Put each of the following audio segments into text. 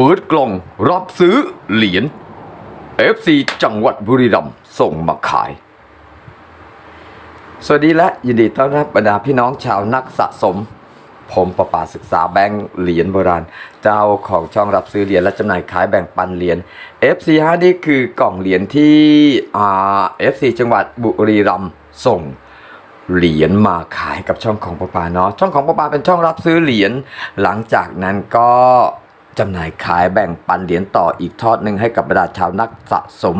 เปิดกล่องรับซื้อเหรียญ FC จังหวัดบุรีรัมย์ส่งมาขาย สวัสดีและยินดีต้อนรับบรรดาพี่น้องชาวนักสะสม ผมประปาศึกษาแบงค์เหรียญโบราณ เจ้าของช่องรับซื้อเหรียญและจำหน่ายขายแบ่งปันเหรียญ FC ฮะนี่คือกล่องเหรียญที่อ่า FC จังหวัดบุรีรัมย์ส่งเหรียญมาขายกับช่องของประปาเนาะช่องของประปาเป็นช่องรับซื้อเหรียญหลังจากนั้นก็ จำหน่ายขายแบ่งปันเหรียญต่ออีกทอดหนึ่งให้กับบรรดาชาวนักสะสม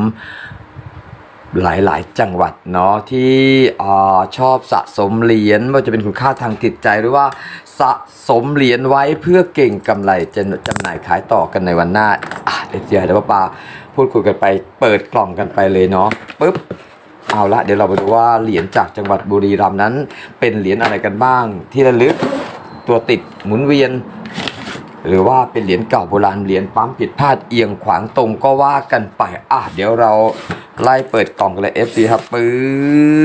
หลายๆ จังหวัดเนาะที่อชอบสะสมเหรียญไม่ว่าจะเป็นคุณค่าทางจิตใจหรือว่าสะสมเหรียญไว้เพื่อเก่งกำไรจะจำหน่ายขายต่อกันในวันหน้าอะเดี๋ยวเดี๋ยวป้าปาพูดคุยกันไปเปิดกล่องกันไปเลยเนาะปึ๊บเอาละเดี๋ยวเราไปดูว่าเหรียญจากจังหวัดบุรีรัมย์นั้น เป็นเหรียญอะไรกันบ้างที่ระลึกตัวติดหมุนเวียน หรือว่าเป็นเหรียญเก่าโบราณเหรียญปั๊มผิดพลาดเอียงขวางตรงก็ว่ากันไป อะ เดี๋ยวเราไล่เปิดกล่องกันเลย FC ครับปื๊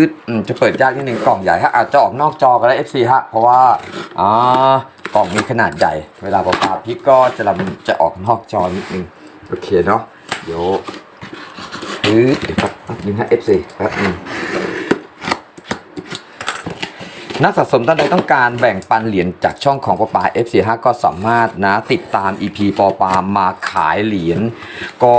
ดอืมจะเปิดยากนิดนึงกล่องใหญ่ฮะอาจจะออกนอกจอกันแล้ว FC ฮะเพราะว่าอ่ากล่องมีขนาดใหญ่ เวลาปาปาพลิกก็จะลำจะออกนอกจอนิดนึงโอเคเนาะเดี๋ยวปื๊ดเดี๋ยวแป๊บแป๊บนึงฮะ FC แป๊บนึง นักสะสมท่านใดต้องการแบ่งปันเหรียญจากช่องของปอปา F45 ก็สามารถนะติดตาม EP ปอปามาขายเหรียญก็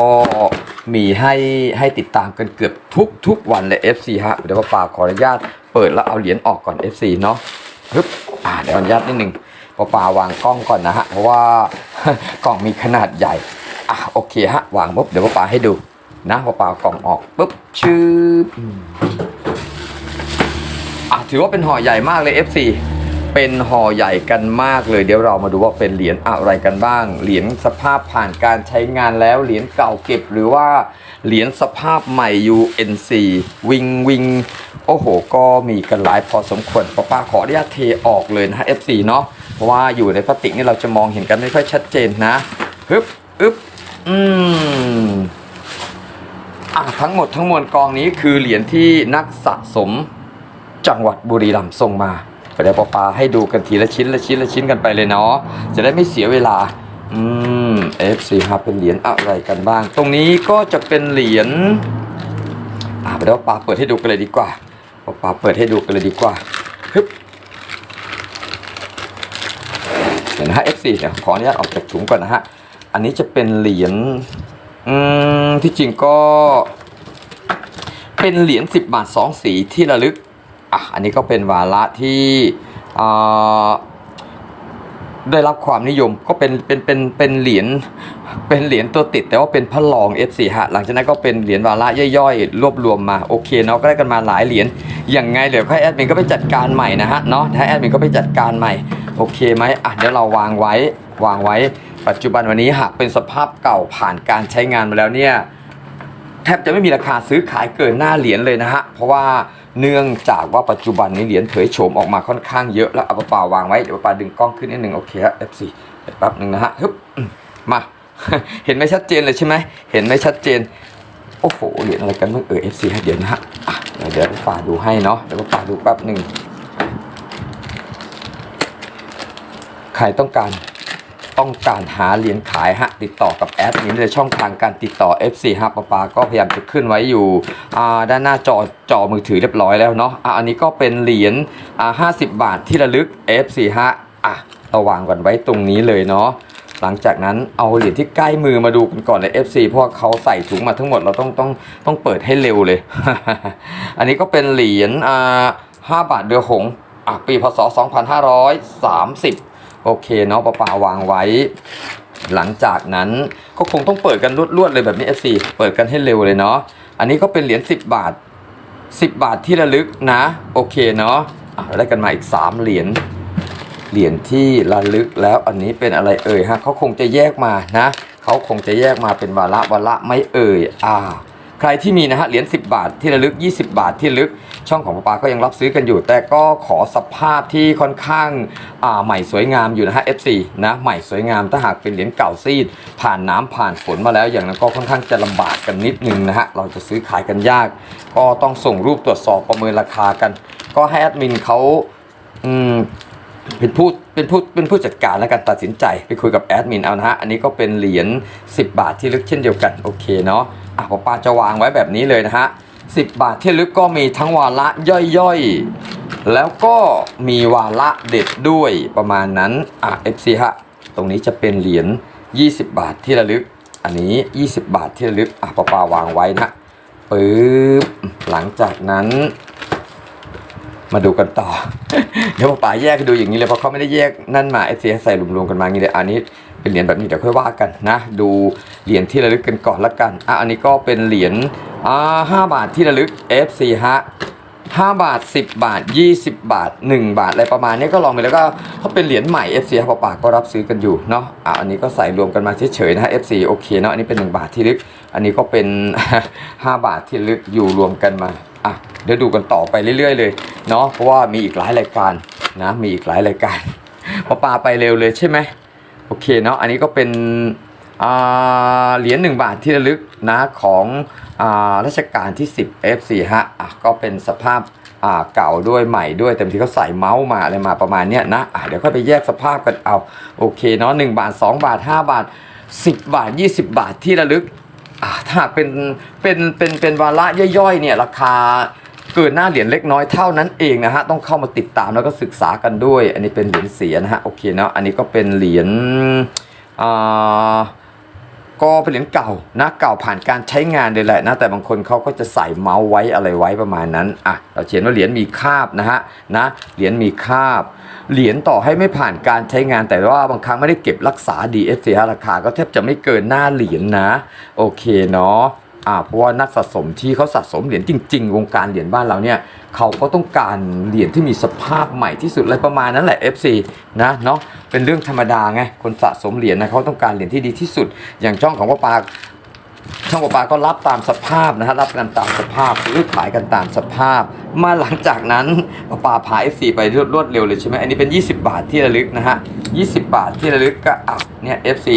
มีให้ให้ติดตามกันเกือบทุกทุกวันเลย F4 ฮะเดี๋ยวปอปาขออนุญาตเปิดแล้วเอาเหรียญออกก่อน F4 เนาะฮึบอ่าเดี๋ยวอนุญาตนิดนึงปอปาวางกล้องก่อนนะฮะเพราะว่ากล่องมีขนาดใหญ่อะโอเคฮะวางปุ๊บเดี๋ยวปอปาให้ดูนะพอปากล่องออกปุ๊บชืบอืม อะถือว่าเป็นห่อใหญ่มากเลย FC เป็นห่อใหญ่กันมากเลยเดี๋ยวเรามาดูว่าเป็นเหรียญอะไรกันบ้าง เหรียญสภาพผ่านการใช้งานแล้วเหรียญเก่าเก็บหรือว่าเหรียญสภาพใหม่ UNC วิงวิงโอ้โห ก็มีกันหลายพอสมควรป้าป้าขออนุญาตเทออกเลยนะฮะ FC เนาะเพราะว่าอยู่ในพลาสติกนี่เราจะมองเห็นกันไม่ค่อยชัดเจนนะฮึบอึบอืมอะทั้งหมดทั้งมวลกองนี้คือเหรียญที่นักสะสม จังหวัดบุรีรัมย์ส่งมาเดี๋ยวปอปาให้ดูกันทีละชิ้นละชิ้นละชิ้นกันไปเลยเนาะจะได้ไม่เสียเวลาอืม F4 ครับเป็นเหรียญอะไรกันบ้าง ตรงนี้ก็จะเป็นเหรียญอะเดี๋ยวปาเปิดให้ดูกันเลยดีกว่าปอปาเปิดให้ดูกันเลยดีกว่าฮึบเดี๋ยวนะฮะ F4 เดี๋ยขออนุญาตออกจากถุงก่อนนะฮะ อันนี้จะเป็นเหรียญอืมที่จริงก็ เป็นเหรียญ10 บาท 2 สีที่ระลึก อะอันนี้ก็เป็นวาระที่ได้รับความนิยมก็เป็นเป็นเป็นเป็นเหรียญเป็นเหรียญตัวติด แต่ว่าเป็นพระรอง F4 ฮะหลังจากนั้นก็เป็นเหรียญวาระย่อยๆ รวบรวมมาโอเคเนาะก็ได้กันมาหลายเหรียญอย่างไงเดี๋ยวให้แอดมินก็ไปจัดการใหม่นะฮะเนาะให้แอดมินก็ไปจัดการใหม่โอเคไหมอะเดี๋ยวเราวางไว้วางไว้ ปัจจุบันวันนี้หากเป็นสภาพเก่าผ่านการใช้งานมาแล้วเนี่ยแทบจะไม่มีราคาซื้อขายเกินหน้าเหรียญเลยนะฮะเพราะว่า เนื่องจากว่าปัจจุบันนี้เหรียญเผยโฉมออกมาค่อนข้างเยอะแล้วเอาปลาวางไว้เดี๋ยวปลาดึงกล้องขึ้นนิดหนึ่งโอเคฮะ F4 แป๊บหนึ่งนะฮะฮึบมา เห็นไหมชัดเจนเลยใช่ไหมเห็นไหมชัดเจนโอ้โหเหรียญอะไรกันบ้างเออ F4 ฮะเดี๋ยวนะฮะเดี๋ยวเดี๋ยวปลาดูให้เนาะเดี๋ยวปลาดูแป๊บหนึ่งใครต้องการ ต้องการหาเหรียญขายฮะติดต่อกับแอดมินในช่องทางการติดต่อ FC ฮะปาปาก็พยายามจะขึ้นไว้อยู่อ่าด้านหน้าจอจอมือถือเรียบร้อยแล้วเนาะอะอันนี้ก็เป็นเหรียญอ่า50บาทที่ระลึก FC ฮะอะเราวางกันไว้ตรงนี้เลยเนาะหลังจากนั้นเอาเหรียญที่ใกล้มือมาดูกันก่อนเลย FC เพราะเขาใส่ถุงมาทั้งหมดเราต้องต้องต้องเปิดให้เร็วเลย อันนี้ก็เป็นเหรียญอ่า5บาทเดือหงส์อะปีพศ 2530 โอเคเนาะปะปาวางไว้ หลังจากนั้นก็คงต้องเปิดกันรวดๆเลยแบบนี้ FC เปิดกันให้เร็วเลยเนาะอันนี้ก็เป็นเหรียญ10 บาท 10 บาทที่ระลึกนะ โอเคเนาะะได้กันมาอีก 3 เหรียญเหรียญที่ระลึกแล้วอันนี้เป็นอะไรเอ่ยฮะเขาคงจะแยกมานะเขาคงจะแยกมาเป็นวาระวาระไม่เอ่ยอ่า ใครที่มีนะฮะเหรียญ10 บาทที่ระลึก 20 บาทที่ระลึก ช่องของปาปาก็ยังรับซื้อกันอยู่ แต่ก็ขอสภาพที่ค่อนข้างาใหม่สวยงามอยู่นะฮะ FC นะใหม่สวยงามถ้าหากเป็นเหรียญเก่าซีด ผ่านน้ำผ่านฝนมาแล้วอย่างนั้นก็ค่อนข้างจะลำบากกันนิดนึงนะฮะเราจะซื้อขายกันยาก ก็ต้องส่งรูปตรวจสอบประเมินราคากัน ก็ให้แอดมินเขาอืมเป็นผู้เป็นผู้เป็นผู้จัดการและการตัดสินใจไปคุยกับแอดมินเอานะฮะอันนี้ก็เป็นเหรียญ10 บาทที่ลึกเช่นเดียวกันโอเคเนาะอะปอปาจะวางไว้แบบนี้เลยนะฮะ 10 บาทที่ลึกก็มีทั้งวาระย่อยๆ แล้วก็มีวาระเด็ดด้วยประมาณนั้นอะ FC ฮะ ตรงนี้จะเป็นเหรียญ 20 บาทที่ระลึก อันนี้ 20 บาทที่ระลึก อะปอปาวางไว้นะปึ๊บ หลังจากนั้น มาดูกันต่อ เดี๋ยวป๋าแยกดูอย่างนี้เลยเพราะเขาไม่ได้แยกนั่นมาเอฟซีใส่รวมๆกันมาอย่างนี้เลย อันนี้ เป็นเหรียญแบบนี้เดี๋ยวค่อยว่ากันนะ ดูเหรียญที่ระลึกกันก่อนละกันอะอันนี้ก็เป็นเหรียญอ่าห้าบาทที่ระลึก FC ฮะห้าบาท10บาท20บาท1บาทอะไรประมาณนี้ก็ลองไปแล้วก็ถ้าเป็นเหรียญใหม่ FC ครับปาก็รับซื้อกันอยู่เนาะอะอันนี้ก็ใส่รวมกันมาเฉยๆนะฮะ FC โอเคเนาะอันนี้เป็น1บาทที่ลึก อันนี้ก็เป็น5บาทที่ลึกอยู่รวมกันมาอะเดี๋ยวดูกันต่อไปเรื่อยๆเลยเนาะเพราะว่ามีอีกหลายรายการนะมีอีกหลายรายการพอปาไปเร็วเลยใช่ไหม เคเนาะอันนี้ก็เป็นเหรียญ1บาทที่ระลึกนะของรัชกาลที่ 10 F4 ฮะะก็เป็นสภาพเก่าด้วยใหม่ด้วยเต็มที่เขาใส่เมาส์มาอะไรมาประมาณเนี้ยนะะเดี๋ยวค่อยไปแยกสภาพกันเอาโอเคเนาะ1บาท 2 บาท 5 บาท 10 บาท 20 บาทที่ระลึกถ้าเป็นเป็นเป็นเป็นวาระย่อยๆเนี่ยราคา เกินหน้าเหรียญเล็กน้อยเท่านั้นเองนะฮะต้องเข้ามาติดตามแล้วก็ศึกษากันด้วย อันนี้เป็นเหรียญเสียนะฮะโอเคเนาะอันนี้ก็เป็นเหรียญอ่าก็เป็นเหรียญเก่านะเก่าผ่านการใช้งานเลยแหละนะแต่บางคนเขาก็จะใส่เมาส์ไว้อะไรไว้ประมาณนั้นอะเราเขียนว่าเหรียญมีคาบนะฮะนะเหรียญมีคาบเหรียญต่อให้ไม่ผ่านการใช้งานแต่ว่าบางครั้งไม่ได้เก็บรักษาดีเอฟซีราคาก็แทบจะไม่เกินหน้าเหรียญนะ โอเคเนาะ อ่าเพราะว่านักสะสมที่เขาสะสมเหรียญจริง ๆ วงการเหรียญบ้านเราเนี่ยเขาก็ต้องการเหรียญที่มีสภาพใหม่ที่สุดอะไรประมาณนั้นแหละ FC นะเนาะเป็นเรื่องธรรมดาไงคนสะสมเหรียญนะเขาต้องการเหรียญที่ดีที่สุด อย่างช่องของพ่อปาช่องปลาปาก็รับตามสภาพนะฮะรับกันตามสภาพซื้อขายกันตามสภาพ มาหลังจากนั้นปลาปาพา F4 ไปรวดเร็วเลยใช่ไหมอันนี้เป็น 20 บาทที่ระลึกนะฮะ20 บาทที่ระลึกก็อะเนี่ย F4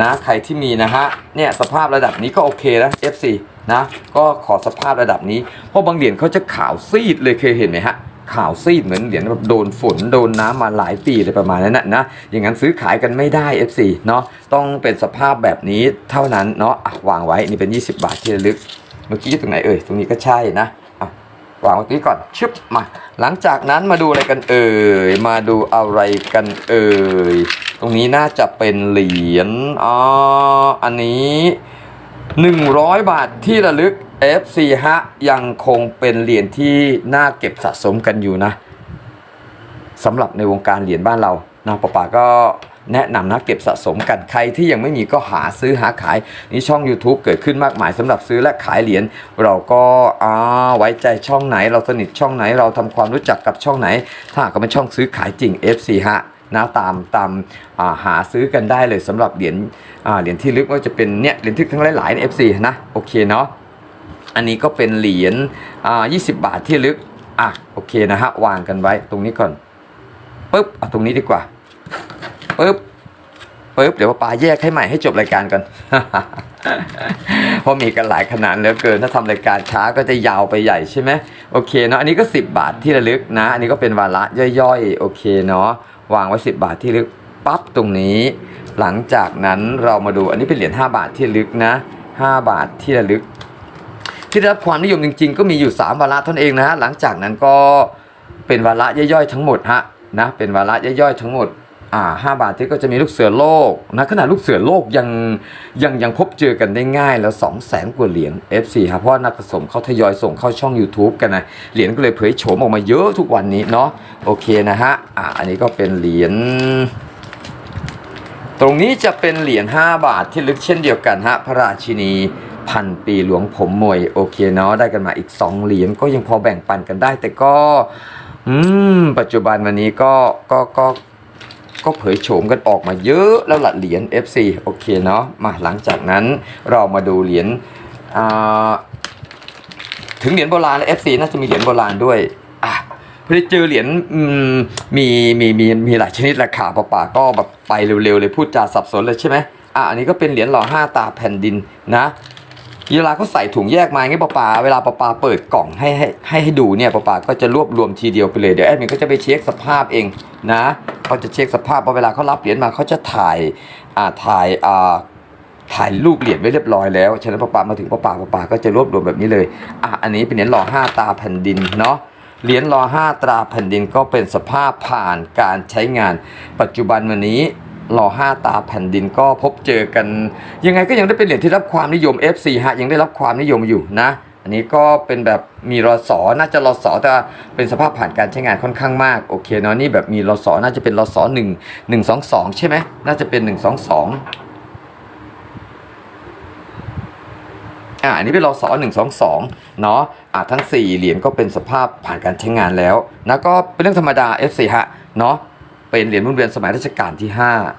นะใครที่มีนะฮะเนี่ยสภาพระดับนี้ก็โอเคนะ F4 นะก็ขอสภาพระดับนี้ เพราะบางเหรียญเขาจะขาวซีดเลยเคยเห็นไหมฮะขาวซีดเหมือนเหรียญแบบโดนฝนโดนน้ำมาหลายปีเลยประมาณนั้นนะนะอย่างนั้นซื้อขายกันไม่ได้ F4 เนาะต้องเป็นสภาพแบบนี้เท่านั้นเนาะะวางไว้นี่เป็น 20 บาทที่ระลึก เมื่อกี้ตรงไหนเอ่ยตรงนี้ก็ใช่นะ วางไว้ตรงนี้ก่อนชึบมา หลังจากนั้นมาดูอะไรกันเอ่ย มาดูอะไรกันเอ่ย ตรงนี้น่าจะเป็นเหรียญอ๋ออันนี้ 100 บาทที่ระลึก FC ฮะยังคงเป็นเหรียญที่น่าเก็บสะสมกันอยู่นะสำหรับในวงการเหรียญบ้านเรา นะปะปาก็แนะนำนะเก็บสะสมกันใครที่ยังไม่มีก็หาซื้อหาขายนี่ช่อง YouTube เกิดขึ้นมากมายสำหรับซื้อและขายเหรียญเราก็อ่าไว้ใจช่องไหน เราสนิทช่องไหน เราทำความรู้จักกับช่องไหน ถ้ากว่าเป็นช่องซื้อขายจริง FC ฮะนะตามตามอ่าหาซื้อกันได้เลยสำหรับเหรียญเหรียญที่ลึกว่าจะเป็นเนี่ยเหรียญที่ทั้งหลายๆใน FC นะโอเคเนาะอันนี้ก็เป็นเหรียญอ่า20 บาทที่ลึกอะโอเคนะฮะวางกันไว้ตรงนี้ก่อนปึ๊บเอาตรงนี้ดีกว่า ปึ๊บปึ๊บเดี๋ยวป้าแยกให้ใหม่ให้จบรายการก่อนเพราะมีกันหลายขนาดเหลือเกินถ้าทำรายการช้าก็จะยาวไปใหญ่ใช่ไหมโอเคเนาะอันนี้ก็ 10 บาทที่ระลึกนะ อันนี้ก็เป็นวาระย่อยๆ โอเคเนาะวางไว้ 10 บาทที่ลึกปั๊บตรงนี้ หลังจากนั้นเรามาดูอันนี้เป็นเหรียญ5บาทที่ลึกนะ 5 บาทที่ระลึก ที่ได้รับความนิยมจริง ๆ ก็มีอยู่ 3 วาระท่านั้นเองนะฮะหลังจากนั้นก็เป็นวาระย่อยๆทั้งหมดฮะนะเป็นวาระย่อยๆทั้งหมด อ่าห้าบาทที่ก็จะมีลูกเสือโลกนะขนาดลูกเสือโลกยังยังยังพบเจอกันได้ง่ายแล้ว2 0 0แสนกว่าเหรียญ F4 ครับเพราะนักสะสมเขาทยอยส่งเข้าช่อง YouTube กันนะเหรียญก็เลยเผยโฉมออกมาเยอะทุกวันนี้เนาะโอเคนะฮะอ่าอันนี้ก็เป็นเหรียญตรงนี้จะเป็นเหรียญ5บาทที่ลึกเช่นเดียวกันฮะพระราชินีพันปีหลวงผมมวยโอเคเนาะได้กันมาอีก 2 เหรียญก็ยังพอแบ่งปันกันได้ แต่ก็อืมปัจจุบันวันนี้ก็ก็ก็ ก็เผยโฉมกันออกมาเยอะแล้วหละเหรียญ FC โอเคเนาะมาหลังจากนั้นเรามาดูเหรียญถึงเหรียญโบราณและ FC น่าจะมีเหรียญโบราณด้วยอะพอได้เจอเหรียญมีมีมีมีหลายชนิดราคาป่าป่าก็แบบไปเร็วๆเลยพูดจาสับสนเลยใช่ไหมอะอันนี้ก็เป็นเหรียญหล่อห้าตาแผ่นดินนะ เวลาเขาใส่ถุงแยกมาอย่างเงี้ยป้าปาเวลาป้าปาเปิดกล่องให้ให้ให้ให้ดูเนี่ยป้าปาก็จะรวบรวมทีเดียวไปเลยเดี๋ยวแอดมินก็จะไปเช็คสภาพเองนะเขาจะเช็คสภาพพอเวลาเขารับเหรียญมาเขาจะถ่ายอ่าถ่ายอ่าถ่ายรูปเหรียญไว้เรียบร้อยแล้วฉะนั้นป้าปามาถึงป้าปาป้าปาก็จะรวบรวมแบบนี้เลยอะอันนี้เป็นเหรียญหล่อห้าตาแผ่นดินเนาะเหรียญหล่อห้าตราแผ่นดินก็เป็นสภาพผ่านการใช้งานปัจจุบันวันนี้ หล่อห้าตาแผ่นดินก็พบเจอกัน ยังไงก็ยังได้เป็นเหรียญที่รับความนิยม FC ฮะยังได้รับความนิยมอยู่นะอันนี้ก็เป็นแบบมีรอสอน่าจะรอสอแต่เป็นสภาพผ่านการใช้งานค่อนข้างมากโอเคเนาะนี่แบบมีรอสอน่าจะเป็นรอสอหนึ่งหนึ่งสองสองใช่ไหมน่าจะเป็นหนึ่งสองสองอ่าอันนี้เป็นรอสอหนึ่งสองสองเนาะอ่าทั้งสี่เหรียญก็เป็นสภาพผ่านการใช้งานแล้วนะก็เป็นเรื่องธรรมดา FC ฮะเนาะ เป็นเหรียญหมุนเวียนสมัยรัชกาลที่ห้าอะ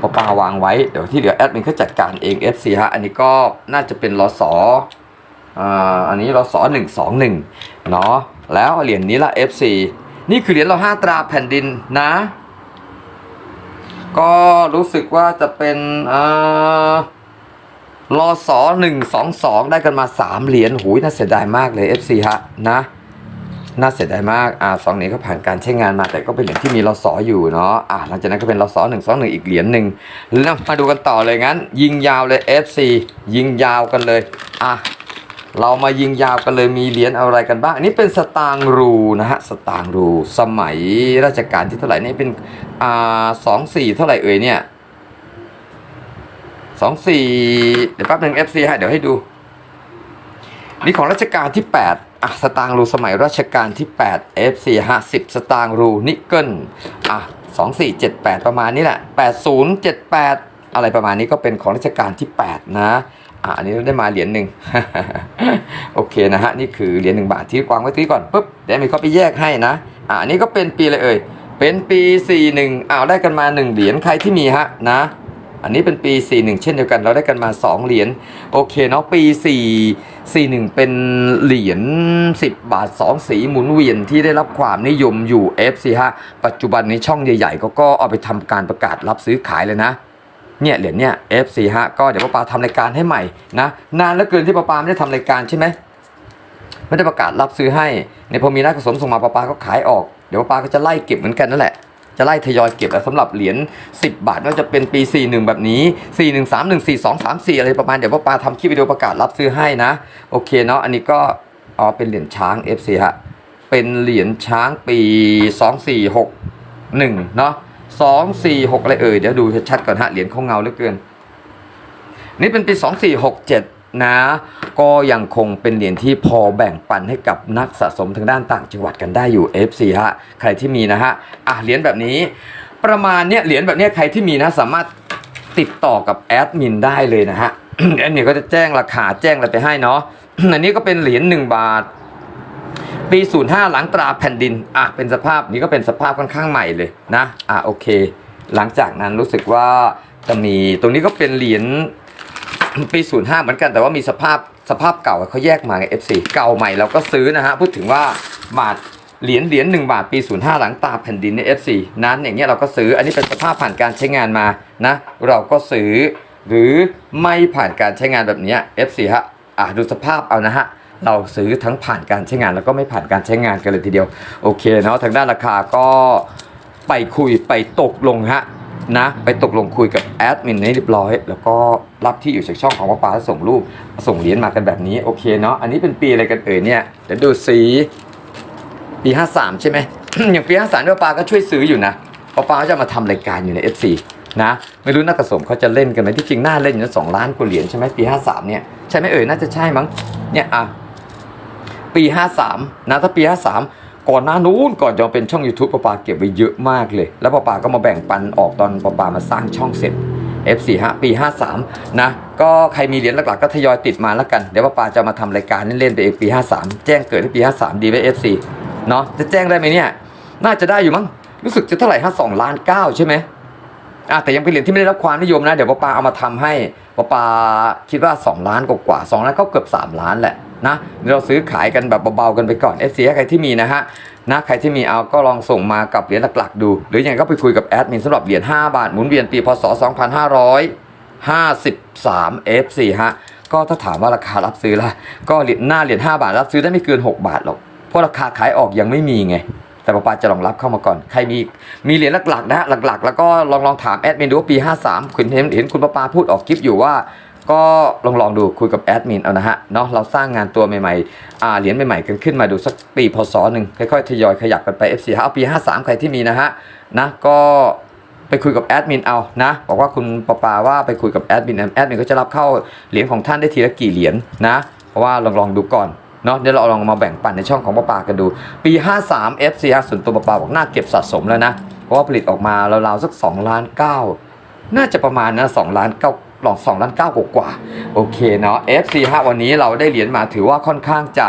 พอปาวางไว้เดี๋ยวที่เหลือแอดมินเขาจัดการเอง FC ฮะอันนี้ก็น่าจะเป็นรอสอ่าอันนี้รสหนึ่งสองหนึ่งเนาะแล้วเหรียญนี้ละ FC นี่คือเหรียญเราห้าตราแผ่นดินนะ ก็รู้สึกว่าจะเป็นอ่า รอสอหนึ่งสองสองได้กันมาสามเหรียญหูยน่าเสียดายมากเลย FC ฮะนะน่าเสียดายมาก อ่าสองเหรียญก็ผ่านการใช้งานมา แต่ก็เป็นเหรียญที่มีรอสออยู่เนาะ อ่าหลังจากนั้นก็เป็นรอสอหนึ่งสองหนึ่งอีกเหรียญหนึ่งแล้วมาดูกันต่อเลยงั้น ยิงยาวเลย FC ยิงยาวกันเลย อะ เรามายิงยาวกันเลย มีเหรียญอะไรกันบ้าง อันนี้เป็นสตางรูนะฮะ สตางรู สมัยราชการที่เท่าไหร่นี่เป็น อ่าสองสี่เท่าไหร่เอ่ยเนี่ย สองสี่เดี๋ยวแป๊บหนึ่ง FC ให้เดี๋ยวให้ดู นี่ของรัชกาลที่ 8 อะ สตางรูสมัยรัชกาลที่ 8 F4 50สตางรูนิกเกิลอะ2478ประมาณนี้แหละ8078อะไรประมาณนี้ก็เป็นของรัชกาลที่ 8 นะอะอันนี้เราได้มาเหรียญหนึ่งโอเคนะฮะ นี่คือเหรียญหนึ่งบาทที่วางไว้ตู้ก่อนปุ๊บเดี๋ยวมีเขาไปแยกให้นะ อะอันนี้ก็เป็นปีอะไรเอ่ยเป็นปี 41อ้าวได้กันมา 1 เหรียญใครที่มีฮะนะ อันนี้เป็นปี 41 เช่นเดียวกัน เราได้กันมา 2 เหรียญโอเคเนาะปี 4 41 เป็นเหรียญ10 บาท 2 สีหมุนเวียนที่ได้รับความนิยมอยู่ FC ฮะปัจจุบันนี้ช่องใหญ่ๆก็ก็เอาไปทำการประกาศรับซื้อขายเลยนะเนี่ยเหรียญเนี่ย FC ฮะก็เดี๋ยวป้าปาทำรายการให้ใหม่นะนานเหลือเกินที่ป้าปาไม่ได้ทำรายการใช่ไหมไม่ได้ประกาศรับซื้อให้ในพอมีนักผสมส่งมาป้าปาก็ขายออกเดี๋ยวป้าปาก็จะไล่เก็บเหมือนกันนั่นแหละ จะไล่ทยอยเก็บแล้วสำหรับเหรียญ10 บาทก็จะเป็นปี 41 แบบนี้ 41 31 42 34 อะไรประมาณ เดี๋ยวป้าปาทำคลิปวิดีโอประกาศรับซื้อให้นะ โอเคเนาะอันนี้ก็อ๋อเป็นเหรียญช้าง FC ฮะเป็นเหรียญช้างปี 2461 เนาะ246 อะไรเอ่ยเดี๋ยวดูชัดๆก่อนฮะเหรียญเขาเงาเหลือเกิน นี่เป็นปี 2467 นะ ก็ยังคงเป็นเหรียญที่พอแบ่งปันให้กับนักสะสมทางด้านต่างจังหวัดกันได้อยู่ FC ฮะใครที่มีนะฮะอะเหรียญแบบนี้ ประมาณเนี้ยเหรียญแบบเนี้ยใครที่มีนะสามารถติดต่อกับแอดมินได้เลยนะฮะแอดมินก็จะแจ้งราคาแจ้งอะไรไปให้เนาะอันนี้ก็เป็นเหรียญ1บาทปี 05 หลังตราแผ่นดิน อะ เป็นสภาพนี้ก็เป็นสภาพค่อนข้างใหม่เลยนะ อะ โอเค หลังจากนั้นรู้สึกว่าจะมี ตรงนี้ก็เป็นเหรียญ ปี 05 เหมือนกันแต่ว่ามีสภาพสภาพเก่าเขาแยกมาไง F4 เก่าใหม่เราก็ซื้อนะฮะ พูดถึงว่าบาทเหรียญเหรียญ1บาทปี 05 หลังตาแผ่นดินใน F4 นั้นอย่างเงี้ยเราก็ซื้อ อันนี้เป็นสภาพผ่านการใช้งานมานะ เราก็ซื้อ หรือไม่ผ่านการใช้งานแบบเนี้ย F4 ฮะอะดูสภาพเอานะฮะเราซื้อทั้งผ่านการใช้งานแล้วก็ไม่ผ่านการใช้งานกันเลยทีเดียว โอเคเนาะทางด้านราคาก็ไปคุยไปตกลงฮะ นะไปตกลงคุยกับแอดมินให้เรียบร้อย แล้วก็รับที่อยู่จากช่องของป้าปาแล้วส่งรูปส่งเหรียญมากันแบบนี้โอเคเนาะอันนี้เป็นปีอะไรกันเอ่ยเนี่ยเดี๋ยวดูสีปี 53 ใช่ไหม อย่างปี53ป้าปาก็ช่วยซื้ออยู่นะป้าปาจะมาทำรายการอยู่ใน FC นะไม่รู้นักสมเขาจะเล่นกันไหมที่จริงน่าเล่นอยู่นะสองล้านกว่าเหรียญใช่ไหมปี 53 เนี่ยใช่ไหมเอ่ยน่าจะใช่มั้งเนี่ยอะปี 53นะถ้าปี 53 ก่อนหน้านู้นก่อนจะมาเป็นช่อง YouTube ปะปาเก็บไว้เยอะมากเลย แล้วปะปาก็มาแบ่งปันออกตอนปะปามาสร้างช่องเสร็จ F4 ฮะปี 53 นะ ก็ใครมีเหรียญหลักๆก็ทยอยติดมาแล้วกัน เดี๋ยวปาปาจะมาทำรายการเล่นๆไปเองปี 53 แจ้งเกิดที่ปี 53 ดีไหม F4 เนาะจะแจ้งได้ไหมเนี่ย น่าจะได้อยู่มั้งรู้สึกจะเท่าไหร่ฮะ2ล้าน9ใช่ไหม อะแต่ยังเป็นเหรียญที่ไม่ได้รับความนิยมนะ เดี๋ยวป้าปาเอามาทำให้ป้าปาคิดว่า 2 ล้านกว่าๆ2ล้านก็เกือบ 3 ล้านแหละนะเดี๋ยวเราซื้อขายกันแบบเบาๆกันไปก่อน FC ใครที่มีนะฮะนะใครที่มีเอาก็ลองส่งมากับเหรียญหลักๆ ดู หรืออยังก็ไปคุยกับแอดมินสำหรับเหรียญ5บาทหมุนเวียนปีพศ 2553 FC ฮะก็ถ้าถามว่าราคารับซื้อละก็หรียญหน้าเหรียญ5บาทรับซื้อได้ไม่เกิน 6 บาทหรอกเพราะราคาขายออกยังไม่มีไง แต่ป้าปาจะลองรับเข้ามาก่อน ใครมีมีเหรียญหลักๆนะ หลักๆ แล้วก็ลองลองถามแอดมินดูว่าปี 53คุณเห็นเห็นคุณป้าปาพูดออกคลิปอยู่ว่า ก็ลองลองดูคุยกับแอดมินเอานะฮะเนาะเราสร้างงานตัวใหม่ๆอ่าเหรียญใหม่ๆกันขึ้นมาดูสักปีพศหนึ่งค่อยๆทยอยขยับกันไป FC เอาปี 53 ใครที่มีนะฮะนะก็ไปคุยกับแอดมินเอานะบอกว่าคุณปาปาว่าไปคุยกับแอดมินแอดมินก็จะรับเข้าเหรียญของท่านได้ทีละกี่เหรียญนะเพราะว่าลองลองดูก่อน เนาะเดี๋ยวเราลองมาแบ่งปันในช่องของปาปากันดู ปี 53 FC ฮะส่วนตัวปาปาบอกน่าเก็บสะสมแล้วนะ เพราะว่าผลิตออกมาราวๆสัก2ล้าน9น่าจะประมาณนะ2ล้าน9ลอง2ล้าน9กว่าๆโอเคเนาะ FC ฮะวันนี้เราได้เหรียญมาถือว่าค่อนข้างจะ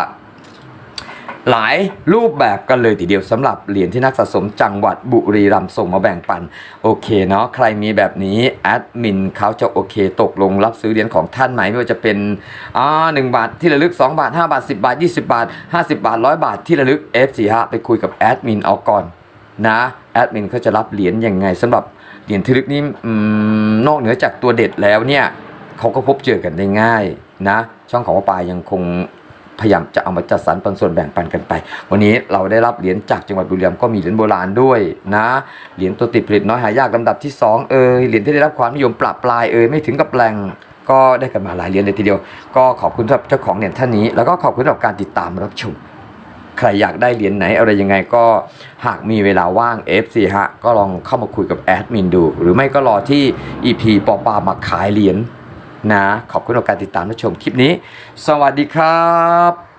หลายรูปแบบกันเลยทีเดียวสำหรับเหรียญที่นักสะสมจังหวัดบุรีรัมย์ส่งมาแบ่งปัน โอเคเนาะใครมีแบบนี้แอดมินเขาจะโอเค ตกลงรับซื้อเหรียญของท่านไหมไม่ว่าจะเป็นอ่าหนึ่งบาทที่ระลึก 2 บาท 5 บาท 10 บาท 20 บาท 50 บาท 100 บาทที่ระลึก F4 ฮะไปคุยกับแอดมินเอาก่อนนะแอดมินเขาจะรับเหรียญยังไงสำหรับเหรียญที่ระลึกนี้นอกเหนือจากตัวเด็ดแล้วเนี่ยเขาก็พบเจอกันได้ง่ายนะ ช่องของป้าปายังคง พยายามจะเอามาจัดสรรปันส่วนแบ่งปันกันไป วันนี้เราได้รับเหรียญจากจังหวัดบุรีรัมย์ก็มีเหรียญโบราณด้วยนะเหรียญตัวติดผลิตน้อยหายากลำดับที่ 2 เอยเหรียญที่ได้รับความนิยมปรับปลายเอยไม่ถึงกับแปลงก็ได้กันมาหลายเหรียญเลยทีเดียว ก็ขอบคุณสำหรับเจ้าของเหรียญท่านนี้ แล้วก็ขอบคุณสำหรับการติดตามรับชมใครอยากได้เหรียญไหนอะไรยังไงก็หากมีเวลาว่าง FC ฮะก็ลองเข้ามาคุยกับแอดมินดู หรือไม่ก็รอที่ EP ปอปามาขายเหรียญ นะ ขอบคุณสำหรับการติดตามรับชมคลิปนี้ สวัสดีครับ